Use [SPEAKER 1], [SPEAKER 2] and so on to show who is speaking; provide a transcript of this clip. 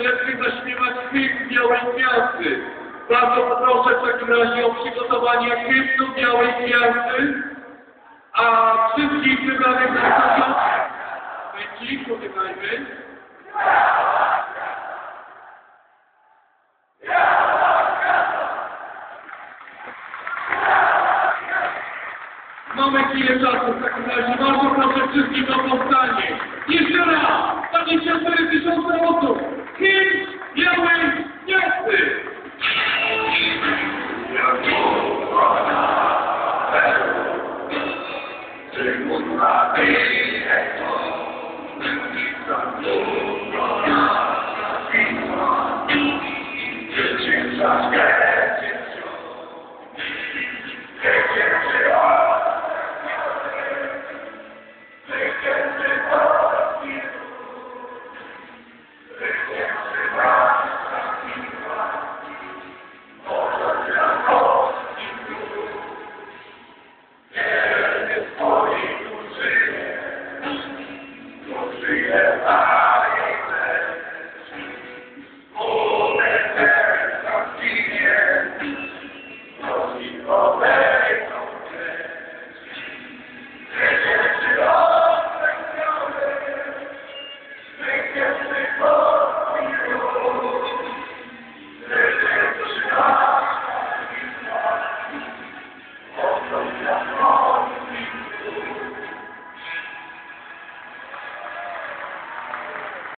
[SPEAKER 1] lepiej zaśpiewać hymn Białej Gwiazdy. Bardzo proszę w takim razie o przygotowanie hymnu Białej Gwiazdy, a wszystkich wybranych zapraszam. Pędzi, powiedzmy. Mamy chwilę czasu w takim razie. Bardzo proszę wszystkich
[SPEAKER 2] God's Yeah.